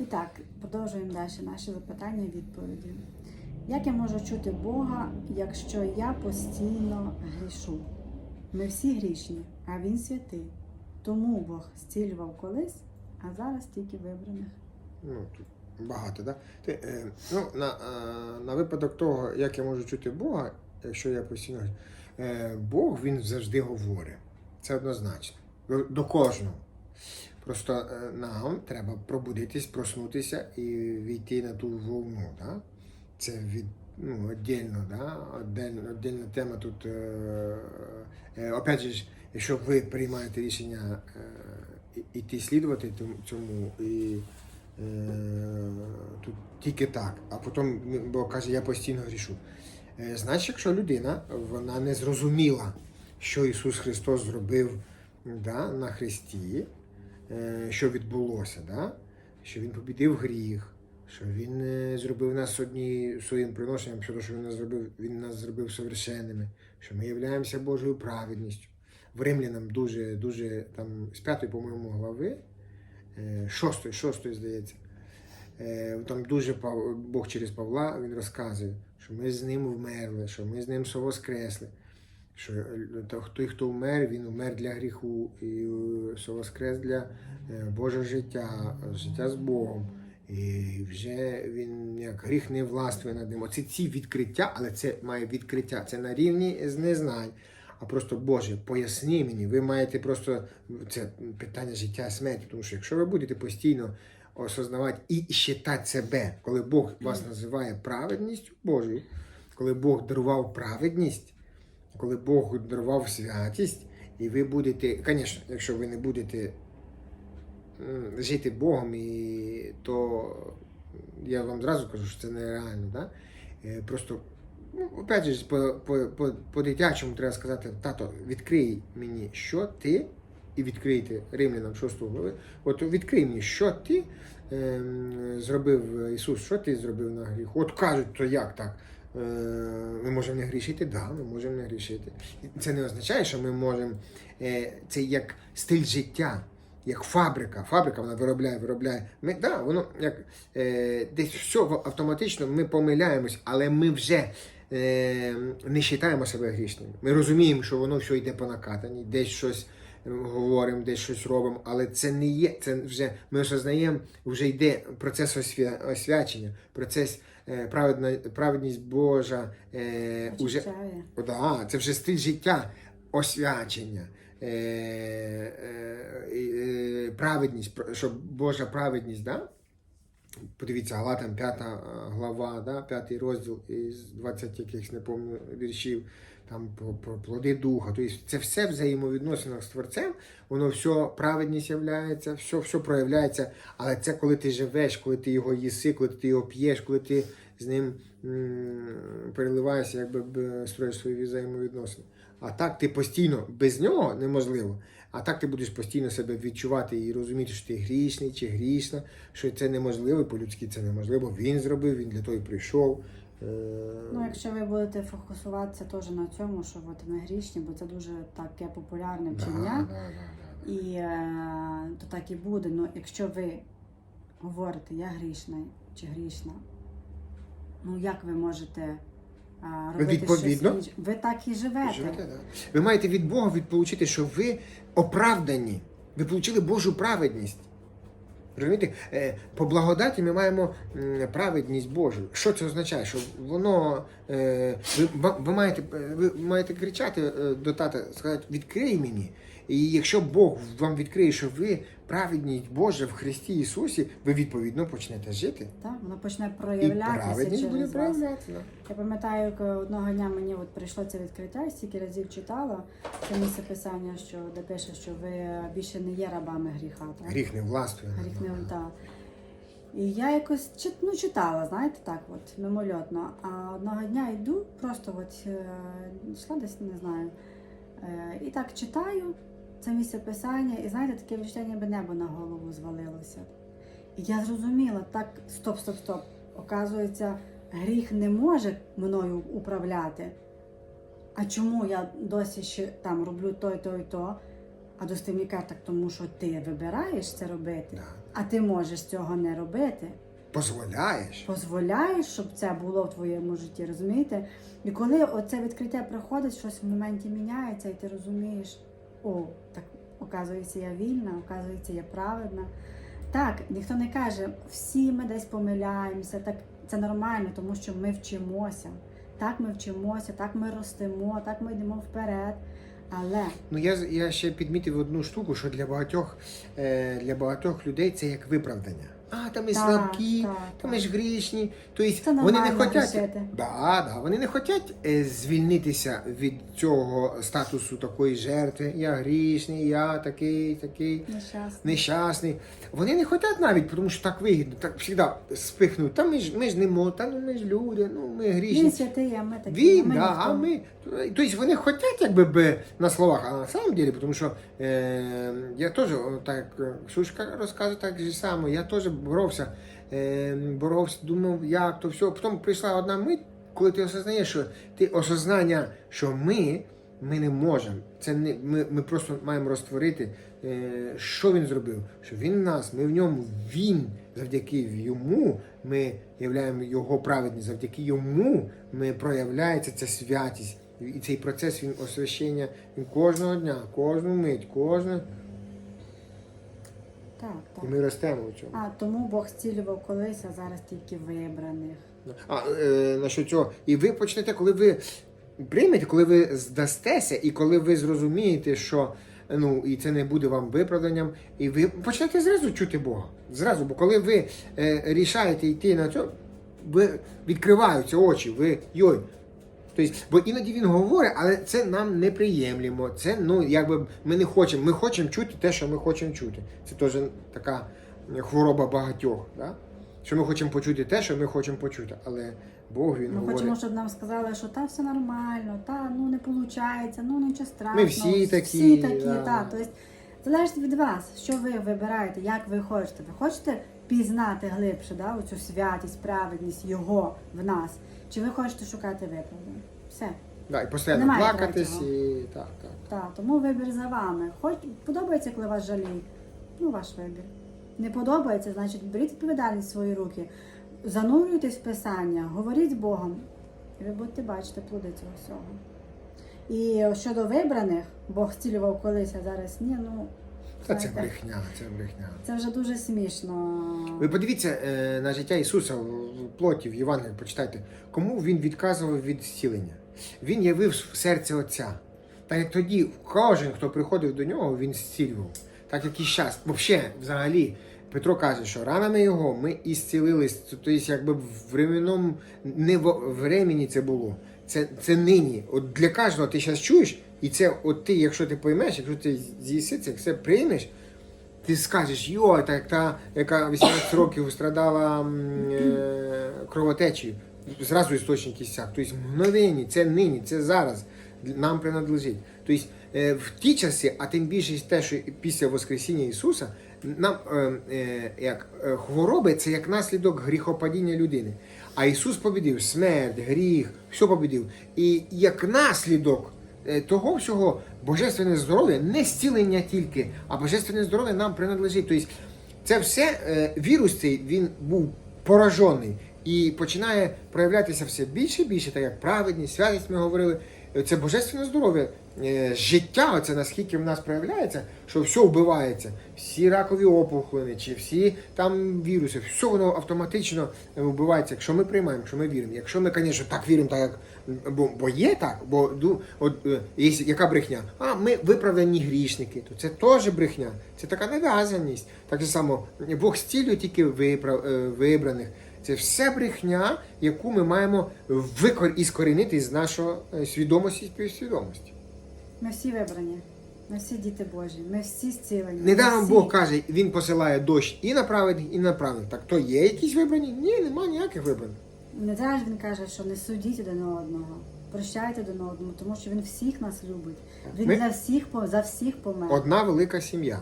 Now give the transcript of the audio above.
І так, продовжуємо далі наші запитання і відповіді. Як я можу чути Бога, якщо я постійно грішу? Ми всі грішні, а Він святий. Тому Бог зцілював колись, а зараз тільки вибраних. Ну, тут багато, да? Ти, е, ну, на, е, на випадок того, як я можу чути Бога, якщо я постійно. Е, Бог він завжди говорить. Це однозначно. До кожного. Просто е, нам треба пробудитись, проснутися і війти на ту волну. Да? Це від, ну, віддільно, да? Отдельна, віддільна тема тут. Е, е, опять же, якщо ви приймаєте рішення е, іти слідувати цьому і е, тут тільки так, а потім Бог каже, я постійно грішу. Е, Значить, якщо людина вона не зрозуміла, що Ісус Христос зробив да, на Христі, що відбулося, да? що Він побідив гріх, що Він е, зробив нас одні своїм приношенням, що, він нас зробив, Він нас зробив совершенними, що ми являємося Божою праведністю. В Римлянам дуже, дуже там з п'ятої, по-моєму, глави, е, шостої, шостої, здається. Е, Там дуже Бог через Павла він розказує, що ми з ним вмерли, що ми з ним совоскресли. Що е, то, той, хто вмер, він вмер для гріху і е, совоскрес для е, Божого життя, життя з Богом. І вже він як гріх не властвує над ним. Оце ці відкриття, але це має відкриття. Це на рівні з незнань. А просто Боже, поясні мені, ви маєте просто це питання життя і смерті. Тому що якщо ви будете постійно осознавати і считати себе, коли Бог вас називає праведністю Божою, коли Бог дарував праведність, коли Бог дарував святість, і ви будете, звісно, якщо ви не будете жити Богом, і, то я вам зразу кажу, що це нереально. Да? Е, Просто, ну, опять же, по, по, по, по-дитячому треба сказати, тато, відкрий мені, що ти, і відкрийте римлянам 6 глави. От відкрий мені, що ти ем, зробив Ісус, що ти зробив на гріх. От кажуть, то як так? Е, Ми можемо не грішити? Да, ми можемо не грішити. Це не означає, що ми можемо. е, Це як стиль життя, як фабрика. Фабрика вона виробляє, виробляє. Ми, да, воно як е, десь все автоматично ми помиляємось, але ми вже не вважаємо себе грішними. Ми розуміємо, що воно все йде по накатанні, десь щось говоримо, десь щось робимо, але це не є. Це вже ми осознаємо, вже йде процес освя, освячення, процес е, праведна, праведність Божа. Е, уже, о, да, це вже стиль життя, освячення. Е, е, е, праведність, щоб що Божа праведність, да? Подивіться, Галатам 5 глава, да? 5 розділ із 20 якихось не помню, віршів, там про, про плоди духа. Тобто це все в взаємовідносинах з Творцем, воно все праведність являється, все, все проявляється. Але це коли ти живеш, коли ти його їси, коли ти його п'єш, коли ти з ним переливаєшся, якби строїш свої взаємовідносини. А так ти постійно без нього неможливо. А так ти будеш постійно себе відчувати і розуміти, що ти грішний чи грішна, що це неможливо, по-людськи це неможливо. Він зробив, він для того і прийшов. Е, Ну, якщо ви будете фокусуватися теж на цьому, що от ми грішні, бо це дуже таке популярне да, вчення. да, да, да. І е, то так і буде. Ну, якщо ви говорите, я грішна чи грішна, ну як ви можете е, робити відповідно. щось інше? Ви так і живете. Живете, да. Ви маєте від Бога відполучити, що ви оправдані. Ви отримали Божу праведність. Розумієте? Е, По благодаті ми маємо м, праведність Божу. Що це означає? Що воно е, ви, ви маєте ви маєте кричати е, до тата, сказати, відкрий мені. І якщо Бог вам відкриє, що ви праведність Божа в Христі Ісусі, ви відповідно почнете жити. Так, воно почне І проявлятися праведність буде через вас. проявлятися. Я пам'ятаю, як одного дня мені от прийшло це відкриття, і стільки разів читала це місце писання, що де пише, що ви більше не є рабами гріха. Так? Гріх не властвує. Гріх не нами. та. І я якось ну, читала, знаєте, так от, мимольотно. А одного дня йду, просто от е, йшла десь, не знаю. Е, і так читаю це місце писання, і знаєте, таке відчуття, ніби небо на голову звалилося. І я зрозуміла, так, стоп, стоп, стоп. Оказується, гріх не може мною управляти. А чому я досі ще там роблю то, і то і то? А доставник каже, так тому що ти вибираєш це робити, Да. а ти можеш цього не робити. Позволяєш. Дозволяєш, щоб це було в твоєму житті, розумієте? І коли оце відкриття приходить, щось в моменті міняється, і ти розумієш, о, так оказується, я вільна, оказується, я праведна. Так, ніхто не каже, всі ми десь помиляємося, так це нормально, тому що ми вчимося. Так ми вчимося, так ми ростемо, так ми йдемо вперед. Але Ну я, я ще підмітив одну штуку, що для багатьох, е, для багатьох людей це як виправдання. А, там ми Так, слабкі, так, там ми ж грішні. Тобто вони не хочуть, да, да, вони не хочуть е, звільнитися від цього статусу такої жертви. Я грішний, я такий, такий. нещасно. Нещасний. Вони не хочуть навіть, тому що так вигідно, так завжди спихнуть. Та ми ж ми ж не мо, та ну ми ж люди, ну ми грішні. Він святий, а ми такі. Він, а ми да, а ми. Тобто вони хочуть якби би на словах, а на самом деле, тому що е, я теж, так, Ксюшка розказує так же само, я теж боровся, е, боровся, думав, як то все. Потім прийшла одна мить, коли ти осознаєш, що ти осознання, що ми, ми не можемо. Це не, ми, ми просто маємо розтворити, е, що він зробив, що він в нас, ми в ньому, він завдяки йому ми являємо його праведність, завдяки йому ми проявляється ця святість. І цей процес він освящення він кожного дня, кожну мить, кожну. Так, так. І ми ростемо у цьому. А тому Бог зцілював колись, а зараз тільки вибраних. А е, насчет цього, і ви почнете, коли ви приймете, коли ви здастеся, і коли ви зрозумієте, що ну і це не буде вам виправданням, і ви почнете зразу чути Бога. Зразу, бо коли ви е, рішаєте йти на це, ви відкриваються очі, ви йой. Тобто, бо іноді він говорить, але це нам неприємлемо. Це ну якби ми не хочемо. Ми хочемо чути те, що ми хочемо чути. Це теж така хвороба багатьох. Да? Що ми хочемо почути те, що ми хочемо почути. Але Бог він Ми говорить. хочемо, щоб нам сказали, що та все нормально, та ну не виходить, ну нічого страшного. Ми всі такі, Всі такі, да. та. Тобто, залежить від вас, що ви вибираєте, як ви хочете. Ви хочете пізнати глибше да, оцю святість, праведність його в нас, чи ви хочете шукати виправдання? Все. Да, і постійно Немає плакатись третього. і так, так. Так, тому вибір за вами. Хоч подобається, коли вас жаліють, ну ваш вибір. Не подобається, значить беріть відповідальність в свої руки, занурюйтесь в писання, говоріть з Богом, і ви будете бачити плоди цього всього. І щодо вибраних, Бог зцілював колись, а зараз ні, ну Та це знаєте, брехня, це брехня. це вже дуже смішно. Ви подивіться е, на життя Ісуса в плоті, в Євангелії, почитайте, кому він відказував від зцілення. Він явив серце Отця. Так як тоді кожен, хто приходив до нього, він зцілював. Так як і зараз. Взагалі, взагалі, Петро каже, що ранами його ми і зцілились. Тобто, якби в временному, не в времені це було. Це, це нині. От для кожного ти зараз чуєш, і це от ти, якщо ти поймеш, якщо ти з'їси це, все приймеш, ти скажеш, йой, так та, яка 18 років страдала е, кровотечею, зразу істочник іссяк. Тобто мгновенні, це нині, це зараз нам принадлежить. Тобто е, в ті часи, а тим більше те, що після Воскресіння Ісуса, нам е, е, як е, хвороби це як наслідок гріхопадіння людини. А Ісус побідив смерть, гріх, все побідив. І як наслідок того всього божественне здоров'я, не зцілення тільки, а божественне здоров'я нам принадлежить. Тобто це все е, вірус цей він був поражений і починає проявлятися все більше і більше, так як праведність, святість ми говорили. Це божественне здоров'я, е, життя, це наскільки в нас проявляється, що все вбивається. Всі ракові опухлини, чи всі там віруси, все воно автоматично вбивається, якщо ми приймаємо, якщо ми віримо. Якщо ми, звісно, так віримо, так як бо, бо є так, бо от, е, є яка брехня? А ми виправдані грішники, то це теж брехня. Це така нав'язаність. Так само Бог зцілює тільки е, вибраних. Це все брехня, яку ми маємо викор... іскорінити з нашої е, свідомості і співсвідомості. Ми всі вибрані, ми всі діти Божі, ми всі зцілені. Недаром всі. Бог каже, він посилає дощ і на праведних, і на праведних. Так то є якісь вибрані? Ні, нема ніяких вибраних. Не зараз він каже, що не судіть один одного, прощайте один одному, тому що він всіх нас любить. Він Ми- за всіх за всіх помер. Одна велика сім'я.